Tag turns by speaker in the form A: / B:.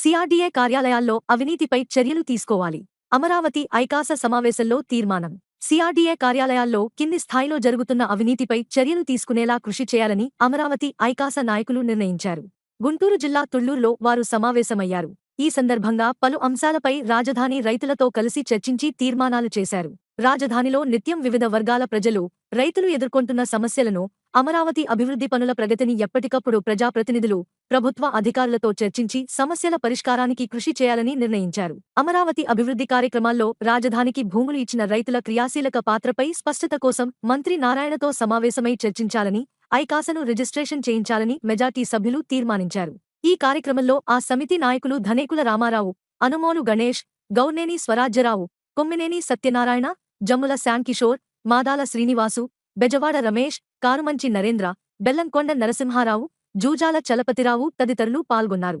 A: CRDA కార్యాలయాల్లో అవినీతిపై చర్యలు తీసుకోవాలి. అమరావతి ఐకాస సమావేశంలో తీర్మానం. సిఆర్డీఏ కార్యాలయాల్లో కింది స్థాయిలో జరుగుతున్న అవినీతిపై చర్యలు తీసుకునేలా కృషి చేయాలని అమరావతి ఐకాస నాయకులు నిర్ణయించారు. గుంటూరు జిల్లా తుళ్ళూరులో వారు సమావేశమయ్యారు. ఈ సందర్భంగా పలు అంశాలపై రాజధాని రైతులతో కలిసి చర్చించి తీర్మానాలు చేశారు. రాజధానిలో నిత్యం వివిధ వర్గాల ప్రజలు రైతులు ఎదుర్కొంటున్న సమస్యలను అమరావతి అభివృద్ధి పనుల ప్రగతిని ఎప్పటికప్పుడు ప్రజాప్రతినిధులు ప్రభుత్వ అధికారులతో చర్చించి సమస్యల పరిష్కారానికి కృషి చేయాలని నిర్ణయించారు. అమరావతి అభివృద్ధి కార్యక్రమాల్లో రాజధానికి భూములు ఇచ్చిన రైతుల క్రియాశీలక పాత్రపై స్పష్టత కోసం మంత్రి నారాయణతో సమావేశమై చర్చించాలని ఐకాసను రిజిస్ట్రేషన్ చేయించాలని మెజార్టీ సభ్యులు తీర్మానించారు. ఈ కార్యక్రమంలో ఆ సమితి నాయకులు ధనేకుల రామారావు అనుమోలు గణేష్ గౌర్నేని స్వరాజ్యరావు కొమ్మినేని సత్యనారాయణ జమ్ముల శాంకిషోర్ మాదాల శ్రీనివాసు బెజవాడ రమేష్ కారుమంచి నరేంద్ర బెల్లంకొండ నరసింహారావు జూజాల చలపతిరావు తదితరులు పాల్గొన్నారు.